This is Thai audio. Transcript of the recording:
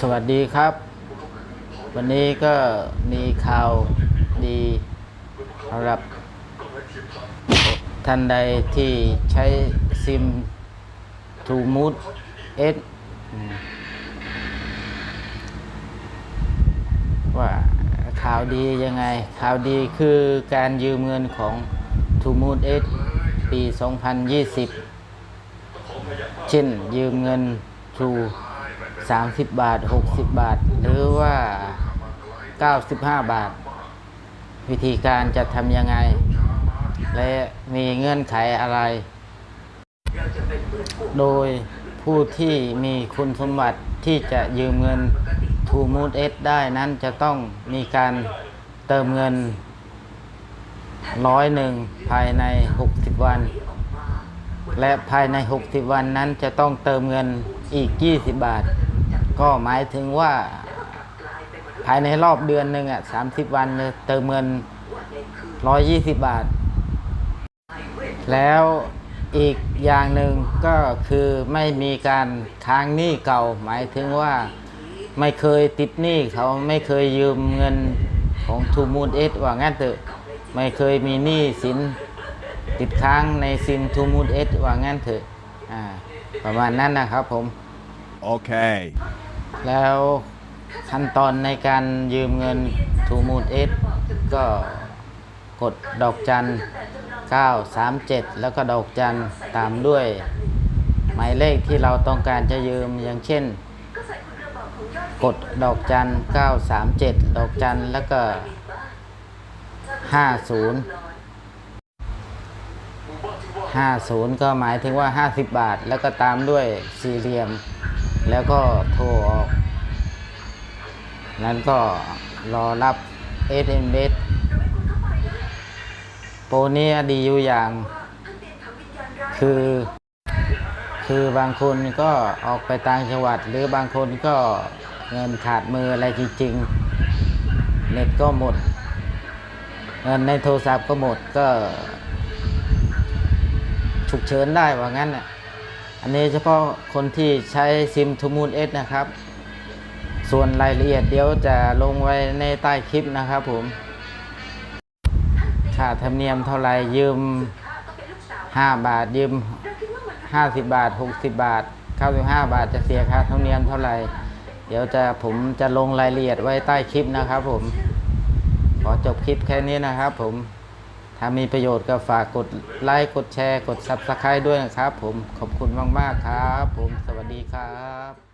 สวัสดีครับ วันนี้ก็มีข่าวดีสำหรับ ท่านใดที่ใช้ซิม t ูมูดเอสว่าข่าวดียังไง ข่าวดีคือการยืมเงินของ t ูมูดเอสปี 2020 เช่นยืมเงิน True 30 บาท 60 บาท หรือว่า 95 บาท วิธีการจะทำยังไง และมีเงื่อนไขอะไร โดยผู้ที่มีคุณสมบัติที่จะยืมเงิน t ูมูดเอสได้นั้นจะต้องมีการเติมเงินร้อยหนึ่งภายใน 60 วัน และภายใน 60 วันนั้นจะต้องเติมเงินอีก 20 บาท ก็หมายถึงว่าภายในรอบเดือนหนึ่งอะ30วันเนี่ยเติมเงิน120บบาท แล้วอีกอย่างหนึ่งก็คือไม่มีการค้างหนี้เก่า หมายถึงว่าไม่เคยติดหนี้เขาไม่เคยยืมเงินของทูมูนเอสว่างั้นเถอะไม่เคยมีหนี้สินติดค้างในซิมทูมูดเอสว่างั้นเถอะอ่าประมาณนั้นนะครับผม Okay. แล้วขั้นตอนในการยืมเงินทูมูดเอสก็กดดอกจัน 937 แล้วก็ดอกจันตามด้วย หมายเลขที่เราต้องการจะยืมอย่างเช่น กดดอกจัน 937 ดอกจันแล้วก็ 50 50 ก็หมายถึงว่า 50 บาท แล้วก็ตามด้วยสี่เหลี่ยม แล้วก็โทรออก นั้นก็รอรับ SMS โปรนี้ดีอยู่อย่าง คือ คือบางคนก็ออกไปต่างจังหวัด หรือบางคนก็เงินขาดมืออะไรจริง ๆ เน็ตก็หมด เงินในโทรศัพท์ก็หมดก็ฉุกเฉินได้ว่างั้นน่ะ อันนี้เฉพาะคนที่ใช้ซิมทูมูนเอสนะครับ ส่วนรายละเอียดเดี๋ยวจะลงไว้ในใต้คลิปนะครับผมค่าธรรมเนียมเท่าไหรยืม 5 บาทยืม 50 บาท 60 บาท 95 บาทจะเสียค่าธรรมเนียมเท่าไหร่เดี๋ยวจะผมจะลงรายละเอียดไว้ใต้คลิปนะครับผม ขอจบคลิปแค่นี้นะครับผม ถ้ามีประโยชน์ก็ฝากกดไลค์กดแชร์ กด Subscribe ด้วยนะครับผมขอบคุณมาก ๆ ครับ ผมสวัสดีครับ